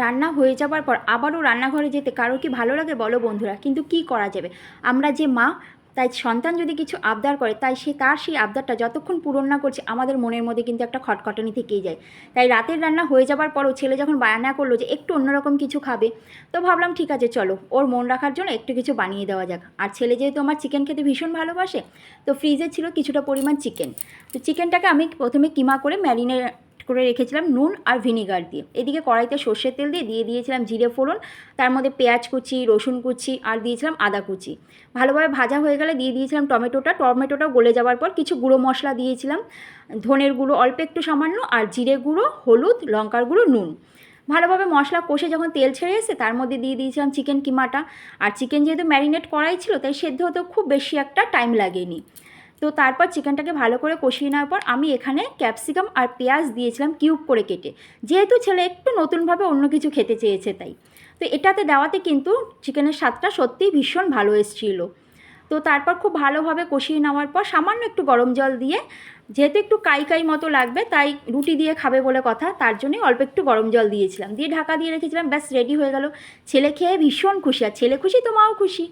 রান্না হয়ে যাবার পর আবারও রান্নাঘরে যেতে কারও কি ভালো লাগে বলো বন্ধুরা, কিন্তু কি করা যাবে? আমরা যে মা, তাই সন্তান যদি কিছু আবদার করে, তাই সে তার সেই আবদারটা যতক্ষণ পূরণ না করছে, আমাদের মনের মধ্যে কিন্তু একটা খটখটানি থেকেই যায়। তাই রাতের রান্না হয়ে যাবার পরও ছেলে যখন বায়না করল যে একটু অন্যরকম কিছু খাবে, তো ভাবলাম ঠিক আছে চলো, ওর মন রাখার জন্য একটু কিছু বানিয়ে দেওয়া যাক। আর ছেলে যেহেতু আমার চিকেন খেতে ভীষণ ভালোবাসে, তো ফ্রিজে ছিল কিছুটা পরিমাণ চিকেন তো চিকেনটাকে আমি প্রথমে কিমা করে ম্যারিনেট করে রেখেছিলাম নুন আর ভিনিগার দিয়ে। এদিকে কড়াইতে সর্ষের তেল দিয়ে দিয়ে দিয়েছিলাম জিরে ফোড়ন, তার মধ্যে পেঁয়াজ কুচি, রসুন কুচি আর দিয়েছিলাম আদা কুচি। ভালোভাবে ভাজা হয়ে গেলে দিয়ে দিয়েছিলাম টমেটোটা। টমেটোটা গলে যাওয়ার পর কিছু গুঁড়ো মশলা দিয়েছিলাম। ধনের গুঁড়ো অল্প একটু সামান্য আর জিরে গুঁড়ো, হলুদ, লঙ্কার গুঁড়ো, নুন। ভালোভাবে মশলা কষে যখন তেল ছেড়ে এসে তার মধ্যে দিয়ে দিয়েছিলাম চিকেন কিমাটা। আর চিকেন যেহেতু ম্যারিনেট করাই ছিল, তাই সেদ্ধ হতেও খুব বেশি একটা টাইম লাগেনি। তো তারপর চিকেনটাকে ভালো করে কষিয়ে নেওয়ার পর আমি এখানে ক্যাপসিকাম আর পেঁয়াজ দিয়েছিলাম কিউব করে কেটে। যেহেতু ছেলে একটু নতুনভাবে অন্য কিছু খেতে চেয়েছে তাই। তো এটাতে দেওয়াতে কিন্তু চিকেনের স্বাদটা সত্যিই ভীষণ ভালো এসেছিল। তো তারপর খুব ভালোভাবে কষিয়ে নেওয়ার পর সামান্য একটু গরম জল দিয়ে, যেহেতু একটু কাই কাই মতো লাগবে, তাই রুটি দিয়ে খাবে বলে কথা, তার জন্যই অল্প একটু গরম জল দিয়েছিলাম। দিয়ে ঢাকা দিয়ে রেখেছিলাম, ব্যাস রেডি হয়ে গেল। ছেলে খেয়ে ভীষণ খুশি, আর ছেলে খুশি তো মাও খুশি।